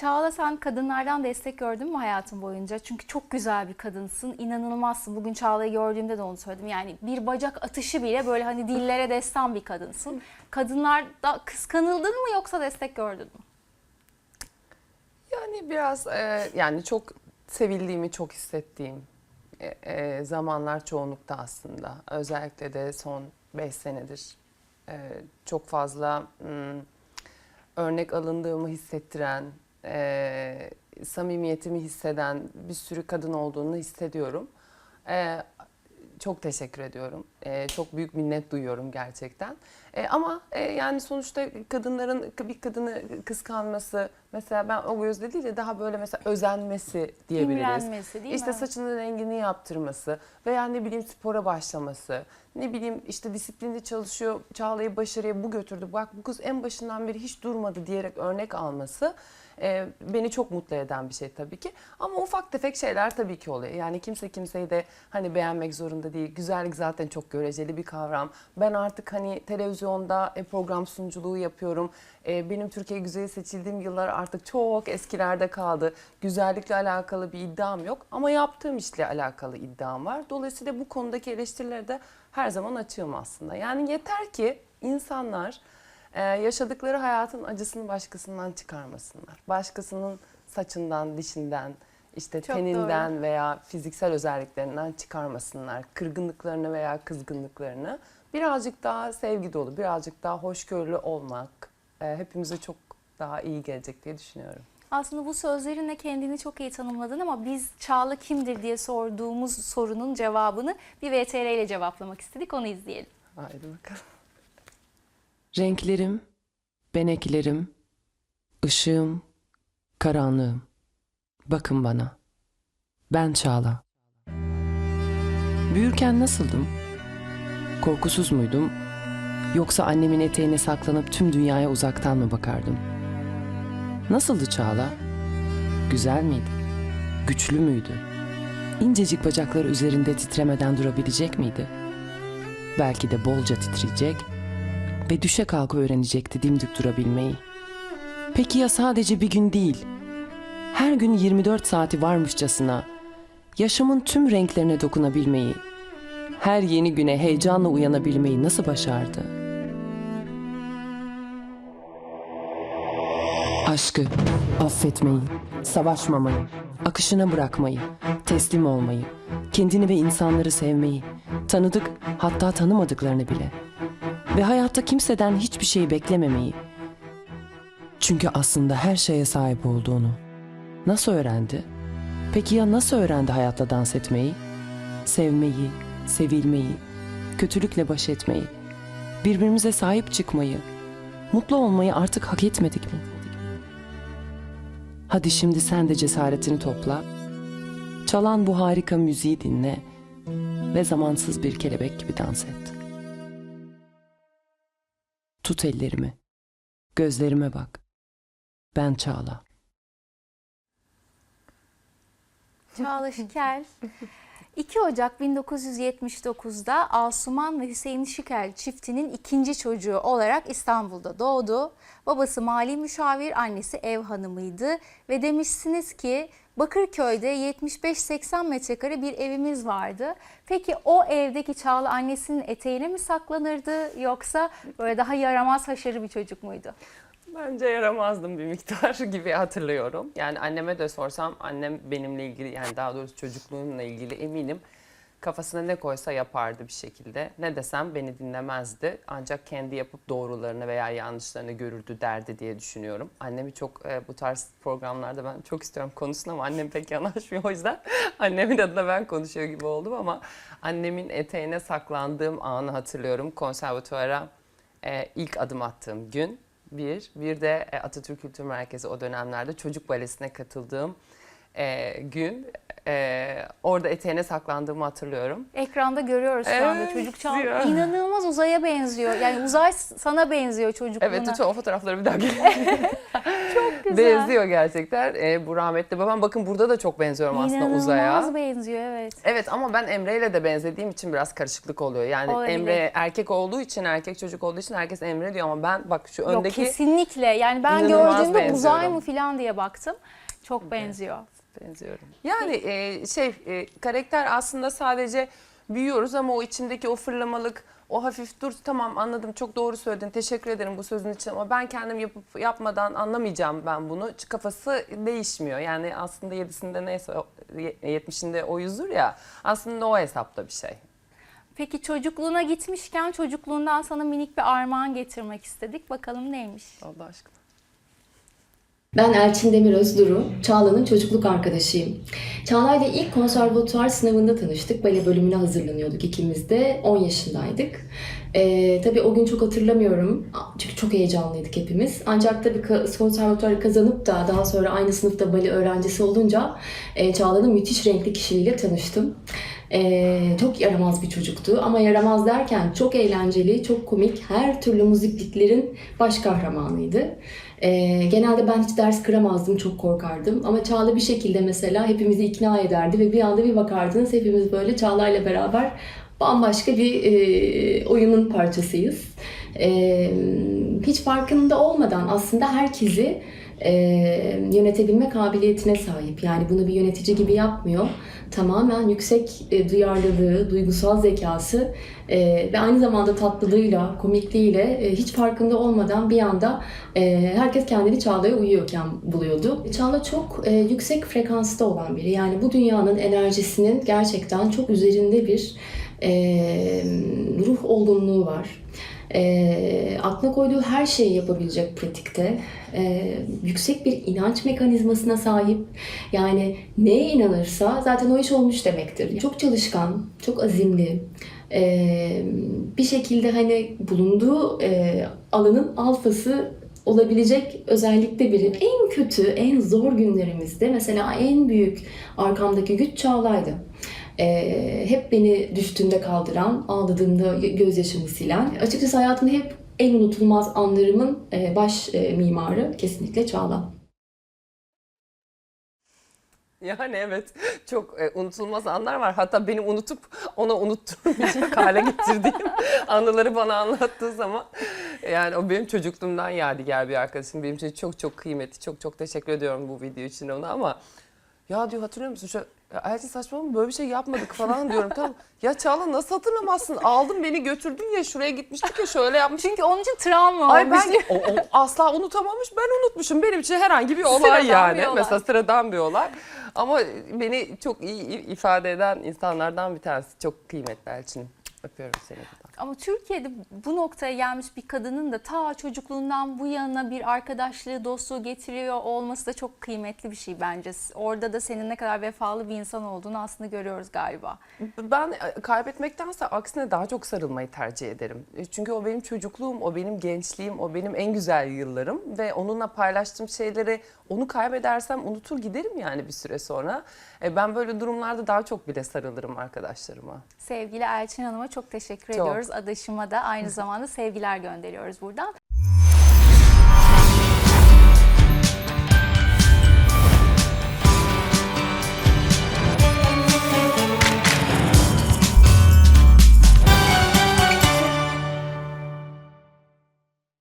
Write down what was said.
Çağla sen kadınlardan destek gördün mü hayatın boyunca? Çünkü çok güzel bir kadınsın, inanılmazsın. Bugün Çağla'yı gördüğümde de onu söyledim. Yani bir bacak atışı bile böyle hani dillere destan bir kadınsın. Kadınlarda kıskanıldın mı yoksa destek gördün mü? Yani biraz e, yani çok sevildiğimi çok hissettiğim e, e, zamanlar çoğunlukta aslında. Özellikle de son 5 senedir e, çok fazla m, örnek alındığımı hissettiren, e, samimiyetimi hisseden bir sürü kadın olduğunu hissediyorum. E, çok teşekkür ediyorum. E, çok büyük minnet duyuyorum gerçekten. E, ama e, yani sonuçta kadınların bir kadını kıskanması mesela ben o gözle değil de daha böyle mesela özenmesi diyebiliriz. İmrenmesi değil İşte mi? saçının rengini yaptırması veya ne bileyim spora başlaması, ne bileyim işte disiplinli çalışıyor, Çağla'yı başarıya bu götürdü. Bak bu kız en başından beri hiç durmadı diyerek örnek alması e, beni çok mutlu eden bir şey tabii ki. Ama ufak tefek şeyler tabii ki oluyor. Yani kimse kimseyi de hani beğenmek zorunda değil. Güzellik zaten çok göreceli bir kavram. Ben artık hani televizyonda e, program sunuculuğu yapıyorum. E, benim Türkiye Güzeli seçildiğim yıllar artık çok eskilerde kaldı. Güzellikle alakalı bir iddiam yok ama yaptığım işle alakalı iddiam var. Dolayısıyla bu konudaki eleştirilere de her zaman açığım aslında. Yani yeter ki insanlar e, yaşadıkları hayatın acısını başkasından çıkarmasınlar. Başkasının saçından, dişinden, işte Çok teninden veya fiziksel özelliklerinden çıkarmasınlar. Kırgınlıklarını veya kızgınlıklarını. Birazcık daha sevgi dolu, birazcık daha hoşgörülü olmak e, hepimize çok daha iyi gelecek diye düşünüyorum. Aslında bu sözlerinle kendini çok iyi tanımladın ama biz Çağla kimdir diye sorduğumuz sorunun cevabını bir VTR ile cevaplamak istedik. Onu izleyelim. Haydi bakalım. Renklerim, beneklerim, ışığım, karanlığım. Bakın bana. Ben Çağla. Büyürken nasıldım? Korkusuz muydum? Yoksa annemin eteğine saklanıp tüm dünyaya uzaktan mı bakardım? Nasıldı Çağla? Güzel miydi? Güçlü müydü? İncecik bacakları üzerinde titremeden durabilecek miydi? Belki de bolca titreyecek ve düşe kalka öğrenecekti dimdik durabilmeyi. Peki ya sadece bir gün değil, her gün 24 saati varmışçasına yaşamın tüm renklerine dokunabilmeyi, her yeni güne heyecanla uyanabilmeyi nasıl başardı? Aşkı, affetmeyi, savaşmamayı, akışına bırakmayı, teslim olmayı, kendini ve insanları sevmeyi, tanıdık hatta tanımadıklarını bile ve hayatta kimseden hiçbir şey beklememeyi. Çünkü aslında her şeye sahip olduğunu. Nasıl öğrendi? Peki ya nasıl öğrendi hayatta dans etmeyi? Sevmeyi, sevilmeyi, kötülükle baş etmeyi, birbirimize sahip çıkmayı, mutlu olmayı artık hak etmedik mi? Hadi şimdi sen de cesaretini topla. Çalan bu harika müziği dinle ve zamansız bir kelebek gibi dans et. Tut ellerimi. Gözlerime bak. Ben Çağla. Çağla Şikel. 2 Ocak 1979'da Asuman ve Hüseyin Şikel çiftinin ikinci çocuğu olarak İstanbul'da doğdu. Babası mali müşavir, annesi ev hanımıydı ve demişsiniz ki Bakırköy'de 75-80 metrekare bir evimiz vardı. Peki o evdeki Çağla annesinin eteğine mi saklanırdı yoksa böyle daha yaramaz haşarı bir çocuk muydu? Bence yaramazdım bir miktar gibi hatırlıyorum. Yani anneme de sorsam annem benimle ilgili yani daha doğrusu çocukluğumla ilgili eminim kafasına ne koysa yapardı bir şekilde. Ne desem beni dinlemezdi. Ancak kendi yapıp doğrularını veya yanlışlarını görürdü derdi diye düşünüyorum. Annemi çok e, bu tarz programlarda ben çok istiyorum konusunu ama annem pek yanaşmıyor. O yüzden annemin adına ben konuşuyor gibi oldum ama annemin eteğine saklandığım anı hatırlıyorum. Konservatuvara e, ilk adım attığım gün bir. Bir de e, Atatürk Kültür Merkezi o dönemlerde çocuk balesine katıldığım e, gün. E, orada eteğine saklandığımı hatırlıyorum. Ekranda görüyoruz şu anda Evet çocuk Çağla. ya. İnanılmaz uzaya benziyor. Yani uzay sana benziyor çocukluğuna. Evet lütfen o fotoğrafları bir daha gelin. Çok güzel. Benziyor gerçekten. E, bu rahmetli babam. Bakın burada da çok benziyorum aslında uzaya. İnanılmaz benziyor evet. Evet ama ben Emre ile de benzediğim için biraz karışıklık oluyor. Yani Olabilir. Emre erkek olduğu için, erkek çocuk olduğu için herkes Emre diyor ama ben bak şu Yok öndeki kesinlikle. Yani ben İnanılmaz gördüğümde uzay mı falan diye baktım. Çok benziyor. Benziyorum. Yani e, şey e, karakter aslında sadece büyüyoruz ama o içimdeki o fırlamalık, o hafif dur tamam anladım çok doğru söyledin teşekkür ederim bu sözün için ama ben kendim yapıp yapmadan anlamayacağım ben bunu. Kafası değişmiyor. Yani aslında yedisinde neyse yetmişinde o yüzdür ya aslında o hesapta bir şey. Peki çocukluğuna gitmişken çocukluğundan sana minik bir armağan getirmek istedik. Bakalım neymiş? Allah aşkına. Ben Elçin Demiröz Duru, Çağla'nın çocukluk arkadaşıyım. Çağla'yla ilk konservatuvar sınavında tanıştık. Bale bölümüne hazırlanıyorduk ikimiz de. 10 yaşındaydık. Ee, tabii o gün çok hatırlamıyorum. Çünkü çok heyecanlıydık hepimiz. Ancak tabii konservatuvarı kazanıp da daha sonra aynı sınıfta bale öğrencisi olunca e, Çağla'nın müthiş renkli kişiliğiyle tanıştım. Ee, çok yaramaz bir çocuktu ama yaramaz derken çok eğlenceli, çok komik, her türlü müzikliklerin baş kahramanıydı. Ee, genelde ben hiç ders kıramazdım, çok korkardım. Ama Çağla bir şekilde mesela hepimizi ikna ederdi ve bir anda bir bakardınız hepimiz böyle Çağla ile beraber bambaşka bir e, oyunun parçasıyız. Ee, hiç farkında olmadan aslında herkesi e, yönetebilme kabiliyetine sahip. Yani bunu bir yönetici gibi yapmıyor. Tamamen yüksek e, duyarlılığı, duygusal zekası e, ve aynı zamanda tatlılığıyla, komikliğiyle e, hiç farkında olmadan bir anda e, herkes kendini Çağla'ya uyuyorken buluyordu. Çağla çok e, yüksek frekansta olan biri. Yani bu dünyanın enerjisinin gerçekten çok üzerinde bir e, ruh olgunluğu var. E, aklına koyduğu her şeyi yapabilecek pratikte. E, yüksek bir inanç mekanizmasına sahip. Yani neye inanırsa zaten o iş olmuş demektir. Çok çalışkan, çok azimli. e, bir şekilde hani bulunduğu e, alanın alfası olabilecek özellikle biri. En kötü, en zor günlerimizde mesela en büyük arkamdaki güç Çağla'ydı. Ee, hep beni düştüğümde kaldıran, ağladığımda gözyaşımı silen. Açıkçası hayatımda hep en unutulmaz anlarımın e, baş e, mimarı kesinlikle Çağla. Yani evet çok e, unutulmaz anlar var. Hatta beni unutup ona unutturmayacak hale getirdiğim anıları bana anlattığı zaman yani o benim çocukluğumdan yadigar bir arkadaşım. Benim için çok çok kıymetli. Çok çok teşekkür ediyorum bu video için ona ama ya diyor hatırlıyor musun? Şu, Elçin saçmalama böyle bir şey yapmadık falan diyorum. Tamam. Ya Çağla nasıl hatırlamazsın? Aldın beni götürdün ya şuraya gitmiştik ya şöyle yapmıştık. Çünkü onun için travma Ay olmuş. ben o, o asla unutamamış. Ben unutmuşum. Benim için herhangi bir olay Sıradan yani. bir olay. Mesela sıradan bir olay. Ama beni çok iyi ifade eden insanlardan bir tanesi. Çok kıymetli Elçin. Öpüyorum seni buradan. Ama Türkiye'de bu noktaya gelmiş bir kadının da ta çocukluğundan bu yana bir arkadaşlığı, dostluğu getiriyor olması da çok kıymetli bir şey bence. Orada da senin ne kadar vefalı bir insan olduğunu aslında görüyoruz galiba. Ben e, kaybetmektense aksine daha çok sarılmayı tercih ederim. E, Çünkü o benim çocukluğum, o benim gençliğim, o benim en güzel yıllarım ve onunla paylaştığım şeyleri onu kaybedersem unutur giderim yani bir süre sonra. E, Ben böyle durumlarda daha çok bile sarılırım arkadaşlarıma. Sevgili Elçin Hanım'a çok teşekkür Çok. ediyoruz. Adaşıma da aynı zamanda sevgiler gönderiyoruz buradan.